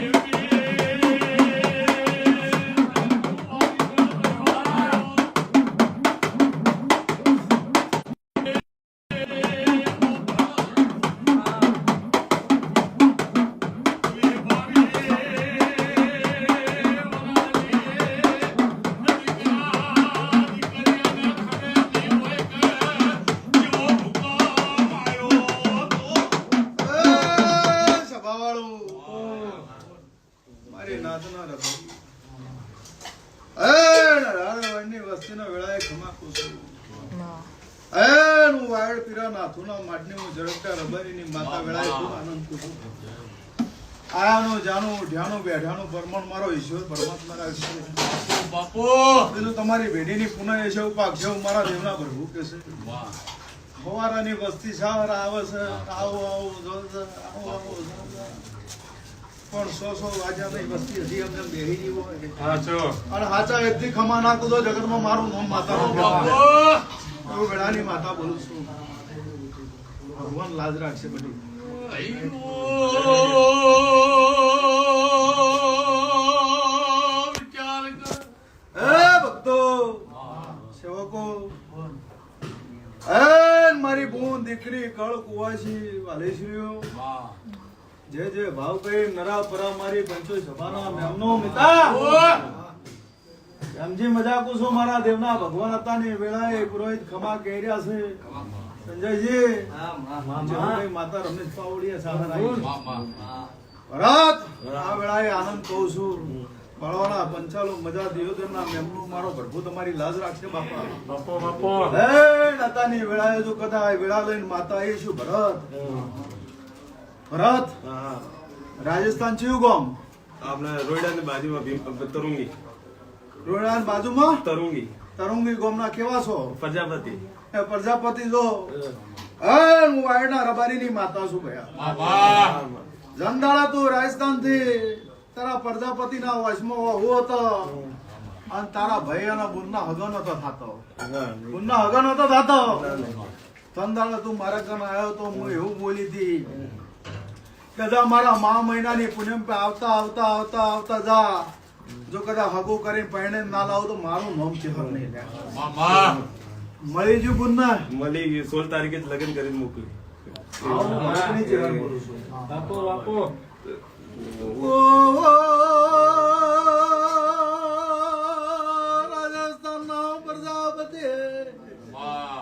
એ, નરાણવણની વેળાએ ખમાકું છું. એ, હું વાયડ પીરા નાથુના માટની હું ઝડપટા રબારીની માતા વેળાએ ખૂબ આનંદ કરું છું. આયાનું જાનું ઢ્યાનું બેઠાનું પરમાણ મારો ઈશ્વર પરમાત્મા રાખશે બાપો! પેલું તમારી ભેડીની પુનઃ છે પાક છે મારા દેવના પ્રભુ કે છે. ફવારાની વસ્તી સાર આવે છે. આવો આવો આવો આવો. પણ સો સો વાજાની વસ્તી હજી અમને બેહી ગઈ હોય. હાચો અને હાચા વ્યક્તિ ખમા નાખું તો જગતમાં મારું નામ માતા બાપુ. હું વેળાની માતા બોલું છું. ભગવાન લાજ રાખશે બધી. વિચાર કર એ ભક્તો સેવકો મારી બૂન દીકરી કળ કુવાસી વાલેશ્રીઓ. જે જે ભાવભાઈ નરા પરા મારી પંચો સભાના મેમનો મિતા. એમજી મજાકુ છું મારા દેવના ભગવાન હતા ને વેળાએ પુરોહિત ખમા કહી રહ્યા છે. સંજયજી માતા રમેશ પાવડીએ ભરત આ વેળાએ આનંદ કહું છું. બળવાના પંચાલો મજા દિયોદરના મેમનો મારો પ્રભુ તમારી લાજ રાખશે બાપા. બાપો બાપો. હે નતાની વેળાએ જો કદા વેળા લઈને માતા એ શું ભરત. ભરત રાજસ્થાન ચિયું ગામ? આપણે રોયડાની બાજુમાં ભીમ તરુંગી. રોયડાની બાજુમાં? તરુંગી. તરુંગી ગામના કેવા છો? પ્રજાપતિ. એ પ્રજાપતિ જો હું. વાયડના રબારીની માતા છું ભયા. જંદાળા તું રાજસ્થાનથી તારા પ્રજાપતિના વશમાં હું હતો અને તારા ભાઈ અને બુનના હગન હતો થતો. બુનના હગન હતો થાતો. સંદાળા તું મારા કન આવ્યો તો હું એવું બોલી હતી. કદા મારા મા મહિનાની પૂનમ પે આવતા આવતા આવતા આવતા જા જો કદા હગો કરીને પહેણે ના લાવો તો મારું નામ ચેહર નહીં લે મામા મળી જુ બુનના મળી ગઈ સોળ તારીખે જ લગ્ન કરીને મોકલી બાપો બાપો રાજસ્થાનના પ્રજાપતિ વાહ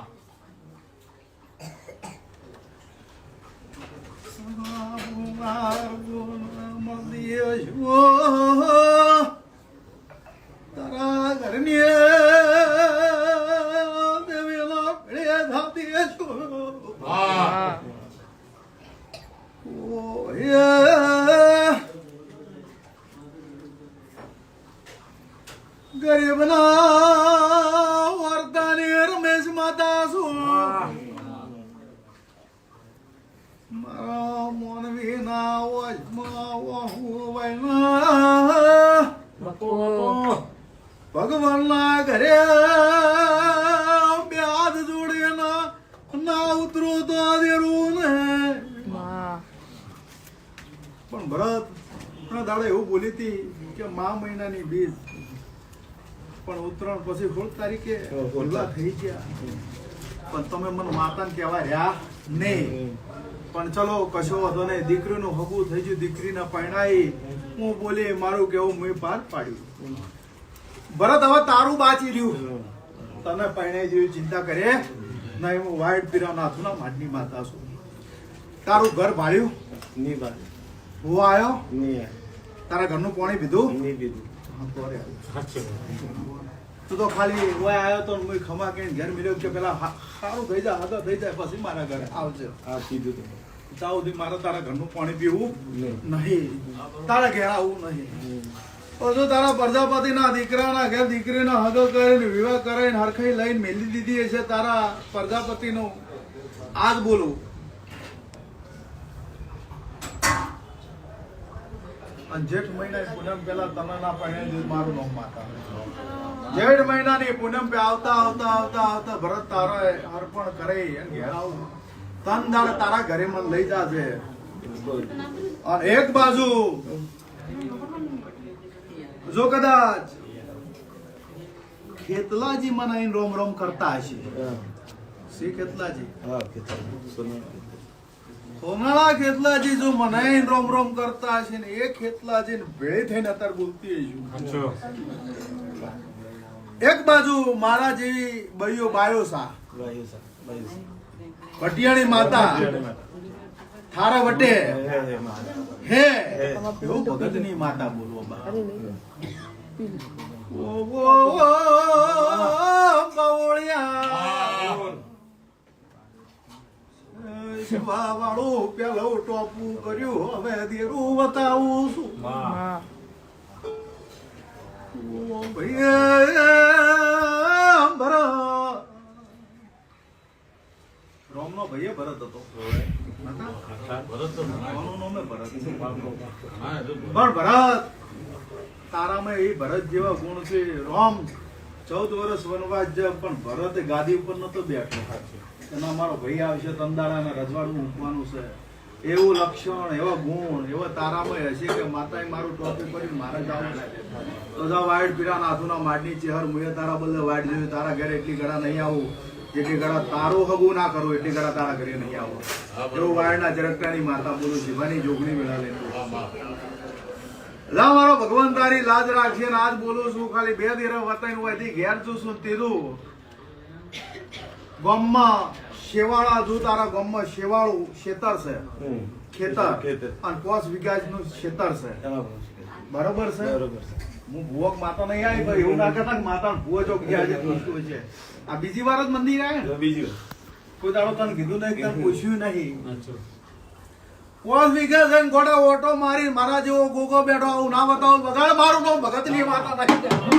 ભગવાનના ઘરે બે હાથ જોડીને ના ઉતરો તો દેરું ને. પણ ભરત દાડે એવું બોલી હતી કે મા મહિનાની બીજ. પણ ઉત્તરાયણ પછી સોળ તારીખે ભૂલા થઈ ગયા. પણ તમે મને માતાને કહેવા રહ્યા નહીં. પણ ચલો કશો વાંધો નહીં. દીકરીનું હગું થઈ ગયું. દીકરીને પરણાઈ. હું બોલી મારું કેવું મેં પાર પાડ્યું. ભરત હવે તારું બાચી રહ્યું. તને પરણાઈ જેવી ચિંતા કરે નહીં હું વાઈટ પીરા નાથુના માટની માતા છું. તારું ઘર ભાળ્યું ની ભાળ્યું હું આવ્યો? ની તારા ઘરનું પાણી પીધું? ની દીધું હા, તો તું ખાલી ઓય આવ્યો તો હું ખમા કહીને ઘેર મિલ્યો કે પેલા હા- સારું થઈ જાય હાથો થઈ જાય પછી મારા ઘરે આવજે. હા કીધું તો. ત્યાં સુધી મારે તારા ઘરનું પાણી પીવું? નહીં. નહીં. તારા ઘેર આવું નહીં. તો તારા પ્રજાપતિના દીકરાના ઘેર દીકરીનો હગો કરીને વિવાહ કરાવીને હરખાઈ લઈને મેલી દીધી છે તારા પ્રજાપતિનું. આજ બોલું. જેઠ મહિના પૂનમ પેલા તમે ના પરણે મારું નામ જેઠ મહિનાની પૂનમ પે આવતા આવતા આવતા આવતા ભરત તારો અર્પણ કરે ઘેર આવું. તન દાડ તારા ઘરે મને લઈ જાજે. એક બાજુ જો કદાચ ખેતલાજી મનાઈને રોમ રોમ કરતા હશે. શ્રી ખેતલાજી? હોનાળા ખેતલાજી. જો મનાઈને રોમ રોમ કરતા હશે ને એ ખેતલાજી ભેળી થઈને અત્યારે બોલતી હશું એક બાજુ મારા જેવી બૈયો બાયો સા. ભટિયાળી માતા. થારા વટે. હે એવું ભગતની માતા બોલવા વાળું પેલો ટોપું કર્યું હવે દેરું બતાવું છું માં ભૈયા ભરત રોમનો ભૈયા ભરત હતો ભરત પણ ભરત તારામાં એ ભરત જેવા ગુણ છે. રામ ચૌદ વર્ષ વનવાસ છે પણ ભરત ગાદી ઉપર નતો બેઠો. એના મારો ભાઈ આવશે તંદાળાના રજવાડું મૂકવાનું છે. એવું લક્ષણ એવા ગુણ એવા તારામય હશે કે માતાએ મારું ટોપી કરી મારે જવું તો જા વાઈટ પીરા નાથુના માડની ચેહર મુએ તારા બદલે વાઈટ જોયું તારા ઘરે એટલી ગળા નહીં આવું. જેટલી ગળા તારો હગું ના કરું એટલી ગળા તારા ઘરે નહીં આવું. એવું વાયડના જરકટાની માતા બોલું જીવાની જોગણી મેળા લઈને લા મારો ભગવાન તારી લાજ રાખશે આજ બોલું છું ખાલી બે દેરા વતાઈને હોયથી ઘેર છું શું તેરું ગમમાં શેવાળા જો તારા ગમમાં શેવાળું ખેતર છે. ખેતર. અને પાંચ વિકાસનું ખેતર છે. બરોબર છે. બરોબર છે? હું ભુવક માતા નહીં આવી પણ એવું ના કરતા માતા ને ભુવો ચોક ગયા છે છે. આ બીજી વાર જ મંદિર આવે ને? બીજી વાર. કોઈ દાડો તને કીધું નહીં તને પૂછ્યું નહીં. પાંચ વીઘા છે ગોડા ઓટો મારી મારા જેવો ગોગો બેઠો આવું ના બતાવો. બગાડ મારું તો ભગતની માતા નહીં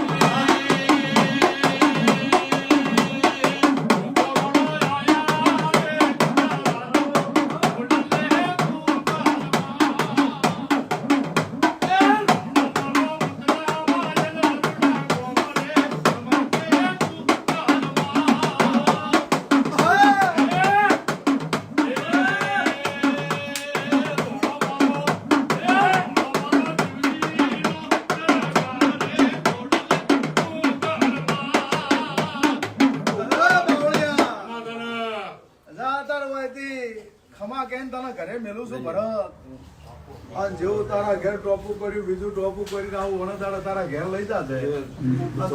અને જેવું તારા ઘેર ટોપું કર્યું બીજું ટોપું કરીને આવું વણદાડા તારા ઘેર લઈ જાતે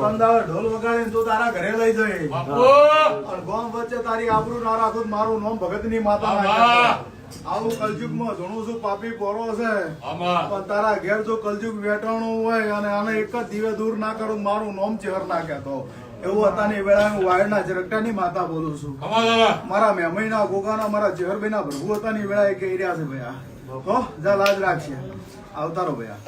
કંદાવે ઢોલ વગાડીને તું તારા ઘરે લઈ જઈ અને ગામ વચ્ચે તારી આબરૂ ના રાખું મારું નામ ભગતની માતા આવું કલજુગમાં ઘણું શું પાપી પોરો છે. પણ તારા ઘેર જો કલજુગ વેટાણું હોય અને આને એક જ દીવે દૂર ના કરું મારું નામ ચેહર ના કહેતો એવું હતાની વેળા હું વાયરના જરગટાની માતા બોલું છું. મારા મેમઈના ગોગાના મારા ચેહરભાઈના પ્રભુ વેળા એ કહી રહ્યા છે ભૈયા. હો જા લાજ રાખશે આવતારો ભૈયા.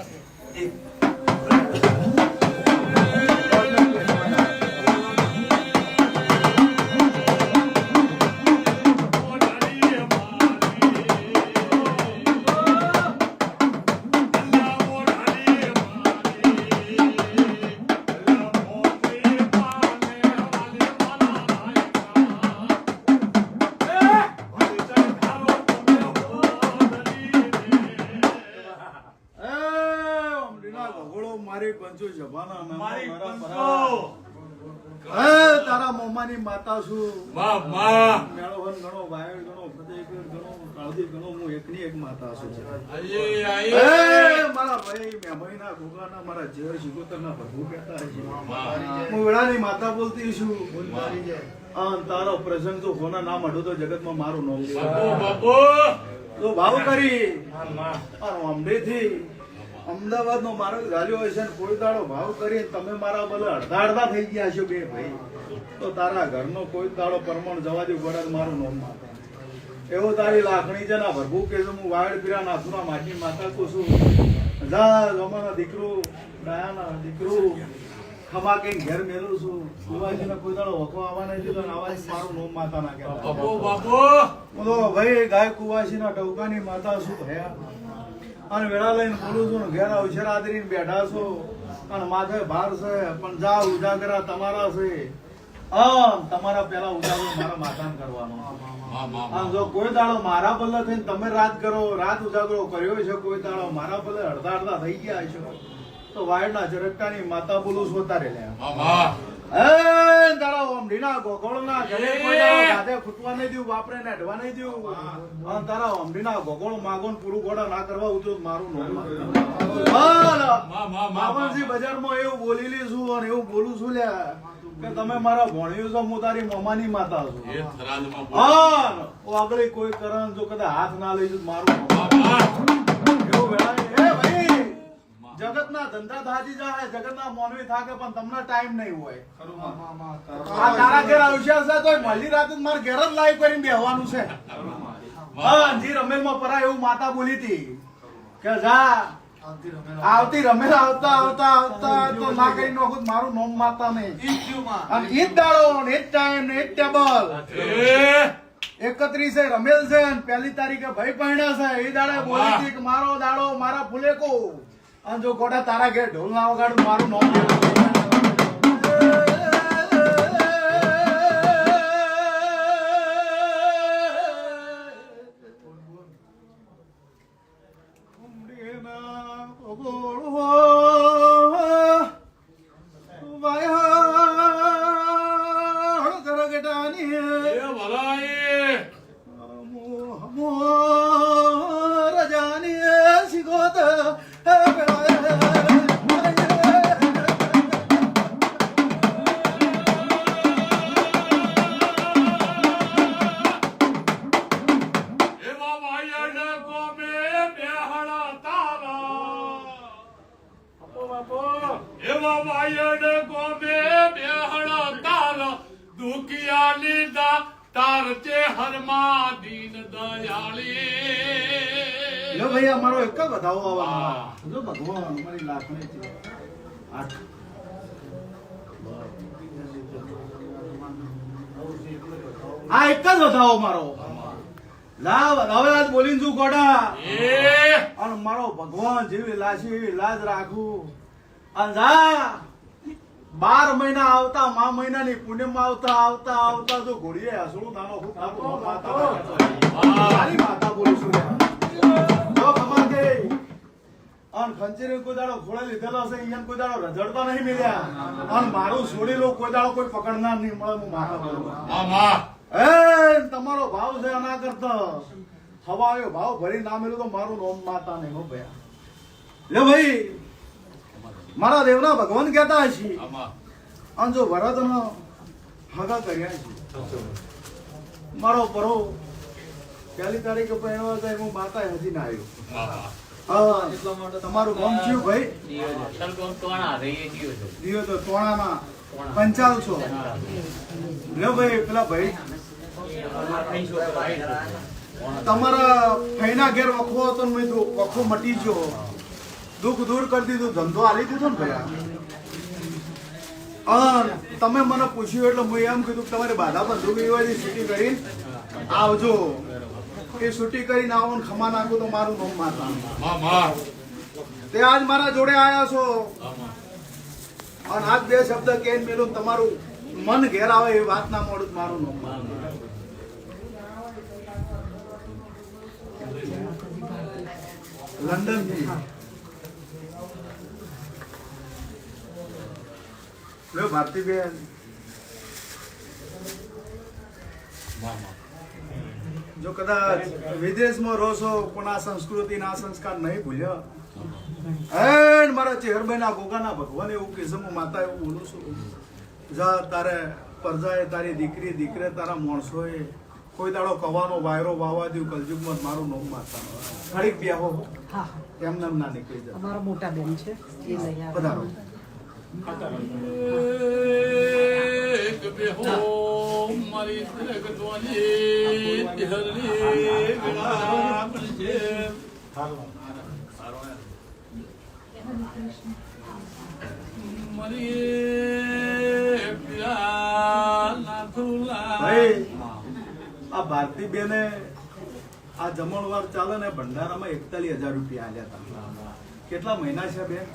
પંચો જબાના મેમો મારી મારા પંચો. એ તારા મોમાની માતા છું. વાહમાં મેળવન ગણો વાયર ગણો ફતેહગઢ ગણો કાળજી ગણો હું એકની એક માતા છું. આઈએ એ મારા ભાઈ મેમઈના ગોગાના મારા જેર શિકોતરના પ્રભુ કહેતા છે હું વેળાની માતા બોલતી છું. અન તારો પ્રસંગ જો કોના નામ અડો તો જગતમાં મારું નામ બાપો બાપો. તો ભાવ કરી. અને અમરેથી અમદાવાદ નો મારો ગાલ્યો હશે ને કોઈ દાડો ભાવ કરી તમે મારા બદલે અડધા અડધા થઈ ગયા છો બે ભાઈ. તો તારા ઘરનો કોઈ દાડો પરમણ જવા દઉં ગોડા મારું નોમ માતા એવો તારી લાખણી છે ના ભરભુ કે હું વાયડ પીરા નાથુના માટી માતા કો છું. જા ગમાના દીકરો ડાયાના દીકરું ખમા કઈ ઘેર મેલું છું. કુવાજીને કોઈ દાડો વખો આવવા નહીં દીધો આવા મારું નોમ માતા ના કહેવાય. બાપુ બાપુ! ભાઈ ગાય કુવાસીના ટવકાની માતા શું ભયા અને વેળા લઈને બોલું છું ઘેર આદરીને બેઠા છો. અને માથે ભાર છે, પણ જા ઉજાગરા તમારા છે. આમ તમારા પેલા ઉજાગરો મારા માથાન કરવાનો આમ જો કોઈ દાડો મારા બદલે થઈને તમે રાત કરો, રાત ઉજાગરો કર્યો છે કોઈ દાડો, મારા બદલે અડધા અડધા થઈ ગયા છો. તો વાયરના ઝરકટાની માતા બોલું સોતા રે લ્યા મા મા એ દાડા ઓમડીના ગોગોળના ઘરે કોઈ દાડો ખૂટવા નહીં દ્યું, બાપરે ને અડવા નહીં દ્યું. અને તારા ઓમડીના ગોગોળ માગો ને પૂરું ગોળા ના કરવા ઉઠ્યું મારું નોમ હાલો. મા મા મા માવણસી બજારમાં એવું છું અને એવું બોલું છું લે કે તમે મારા ભણ્યું છો હું તારી મમાની માતા છું. હા આગળ કોઈ કરણ જો કદાચ હાથ ના લઈ જઉં મારું એવું વેળાય જગતના ધંધા ધાજી જાય જગતના મોનવી થાકે પણ તમને ટાઈમ નહીં હોય. આ તારા ઘેર આવશે છે તો મળી રાત મારે ઘેર જ લાઈવ કરીને બેહવાનું છે. હા જી રમેલમાં પરા એવું માતા બોલી હતી કે જા. આવતી રમેલ આવતા. આવતા આવતા તો ના કરી નોખું મારું નોમ માતા નહીં. અને ઈ જ દાડો ને જ ટાઈમ ને જ ટેબલ એ. એકત્રીસે રમેલ છે અને પહેલી તારીખે ભાઈ પહેણ્યા છે. એ દાડે બોલી હતી કે મારો દાડો મારા ફુલેકો. અને જો કોટા તારા ઘેર ઢોલ ના વગાડું મારું નામ આ એક જ વધાવો મારો. લાવ હવે આજ બોલીને છું ગોડા. અને મારો ભગવાન જેવી લાશી એવી લાજ રાખું. અને જા બાર મહિના આવતા મા મહિનાની પુણ્યમાં આવતા આવતા આવતા જો ઘોડીએ હસડું નાનો ખૂબ નાનું માતા મારી માતા બોલું છું જો ખબર કે અન ખંચેરી કોઈ દાડો ઘોડે લીધેલો હશે અહીંયા કોઈ દાડો રઝળતા નહીં મળ્યા અને મારું છોડેલો કોઈ દાડો કોઈ પકડનાર નહીં મળે હું બોલું એ તમારો ભાવ છે આના કરતા. હવાયો ભાવ ભરી ના મેલું તો મારું નોમ માતા ને હો ભયા. લે ભાઈ મારા દેવના ભગવાન કહેતા છે આમાં. અને જો વરદનો હગા કર્યા છે. મારો પરો પહેલી તારીખે પહેરવા જાય હું માતા હજી ના આવ્યો. હા તમારું ગામ થયું ભાઈ? દિયો તો તોણામાં. છો લે ભાઈ પેલા ભાઈ. તમારા ફઈના ઘેર વખો હતો ને મેં તો વખો મટી ગયો. દુઃખ દૂર કરી દીધું ધંધો આલી દીધો ને ભયા તમે મને પૂછ્યું એટલે મેં એમ કીધું કે તમારે બાધા બંધુ એવાથી છૂટી કરીને આવજો. એ છૂટી કરીને આવો ને ખમા નાખો તો મારું નોમ મારતા તે આજ મારા જોડે આવ્યા છો. અને આજ બે શબ્દ કે મેલું તમારું મન ઘેર આવે એ વાત ના મોડું મારું નોમ માતા. લંડનથી. લ્યો ભારતીબેન મામા જો કદાચ વિદેશમાં રહો છો પણ આ સંસ્કૃતિ ના સંસ્કાર નહીં ભૂલ્યા. એન મારા ચેહરબાઈના ગોગાના ભગવાન એવું કે હું માતા એવું બોલું છું. જા તારે પરજાએ તારી દીકરી દીકરે તારા માણસોએ કોઈ દાડો કવાનો વાયરો વાવા દઉં કલયુગમાં મારું નોમ માતા. ઘડીક હો હા. એમ નામ ના નીકળી જાય. અમારા મોટા બેન છે. એ લઈ આવે. પધારો. એક બેહો મારી જગતવાની તિહરી વિરામ છે. મારી આ ભારતી બેને આ જમણવાર ચાલે ને ભંડારામાં એકતાલીસ હજાર રૂપિયા આલ્યા હતા. કેટલા મહિના છે બેન?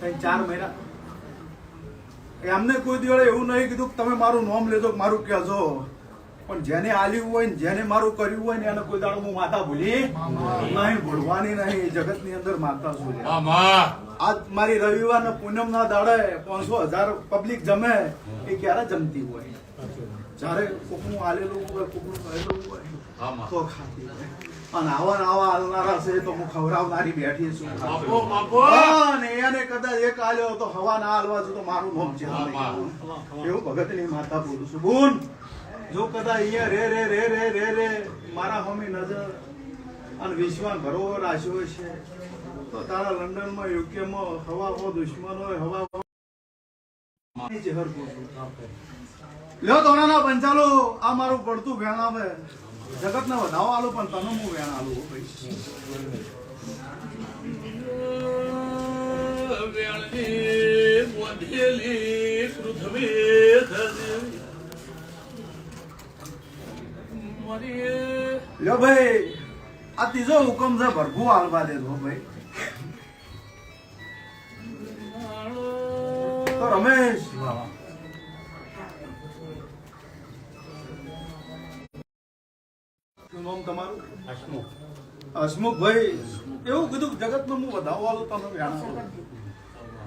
કઈ ચાર મહિના? એમને કોઈ દિવસ એવું નહીં કીધું કે તમે મારું નામ લેજો મારું કહેજો. પણ જેને આલ્યું હોય ને જેને મારું કર્યું હોય ને એને કોઈ દાડો હું માતા ભૂલી નહીં ભૂલવાની નહીં જગતની અંદર માતા શું. આજ મારી રવિવાર પૂનમ ના દાડે પાંચસો હજાર પબ્લિક જમે એ ક્યારે જમતી હોય? જ્યારે કોકનું આલેલું હોય કોકનું કહેલું હોય તો ખાતી અને આવા આવા હાલનારા છે તો હું ખવડાવનારી બેઠી છું. અને એને કદાચ એક આલ્યો તો હવા ના હાલવા છું તો મારું નોમ છે. એવું ભગતની માતા બોલું છું. બોલ. જો કદાચ અહીંયા રે રે રે રે રે રે મારા હોમી નજર અને વિશ્વમાં ભરો આશ્યો છે. તો તારા લંડનમાં યુકેમાં હવા હો દુશ્મન હોય હવા જહર પોતું. લ્યો તોણાના પંચાલો. આ મારું પડતું વેણ આવે. જગતને વધાવો આલું, પણ તને હું વેણ આલું લ્યો ભાઈ, આ ત્રીજો હુકમ છે ભરપૂર હાલવા દેતો ભાઈ. તો રમેશ શું નામ તમારું? હસમુખભાઈ એવું કીધું જગતમાં હું વધાવો આલું તમે વેણ.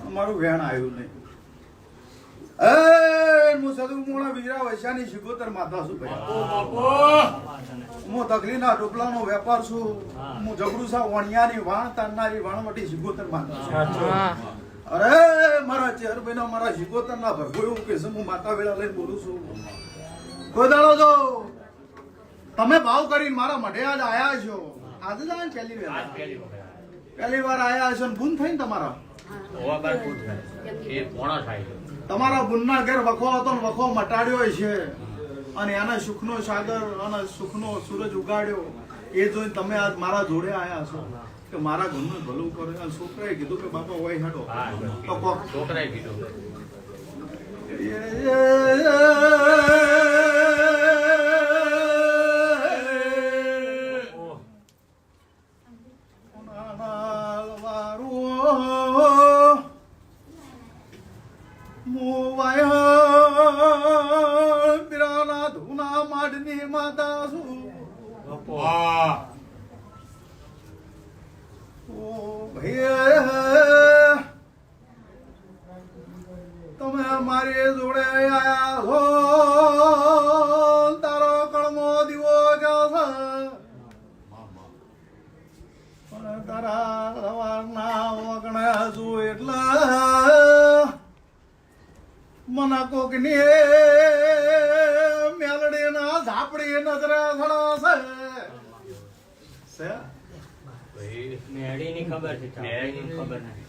અમારું વેણ આવ્યું નહીં. એ હું સદુ મોણા વીરા વૈશાની શિકોતર માતા છું ભાઈ બાપો! હું તકલીના ડોકલાનો વેપાર છું. હું જબરુસા વણિયાની વાણ તારનારી વાણવટી શિકોતર માતા છું. અરે મારા ચેરભાઈના મારા શિકોતરના ભરભો એવું કે હું માતા વેળા લઈને બોલું છું. કોઈ દાડો જો તમે ભાવ કરીને મારા મઢે આજ આયા છો. આજે જ આયા પહેલી વાર? પહેલી વાર આયા. છો ને બુન થઈને તમારા? તમારા બુનના ઘેર વખો હતો ને વખો મટાડ્યો છે અને એના સુખનો સાગર અને સુખનો સૂરજ ઉગાડ્યો. એ જોઈને તમે આજ મારા જોડે આયા છો. કે મારા ઘરનું ભલું કરે. અને છોકરાએ કીધું કે બાપા હોય હેડો તો છોકરાએ કીધું. માતા છું વાહ. ઓ ભાઈ તમે અમારી જોડે આયા છો મને કોકની મેલડી ના ઝાપડી નજરે સડો છે. છે મેળીની ખબર છે મેળીની ખબર નથી.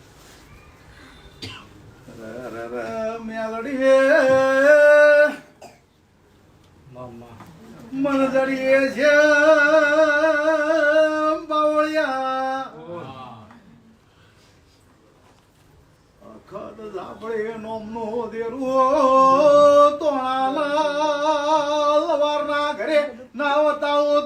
મન જડીએ છે બાવળિયા. સાંભળે નોમનો દેરું. તોણા લાલ વારના ઘરે નાવતાઓ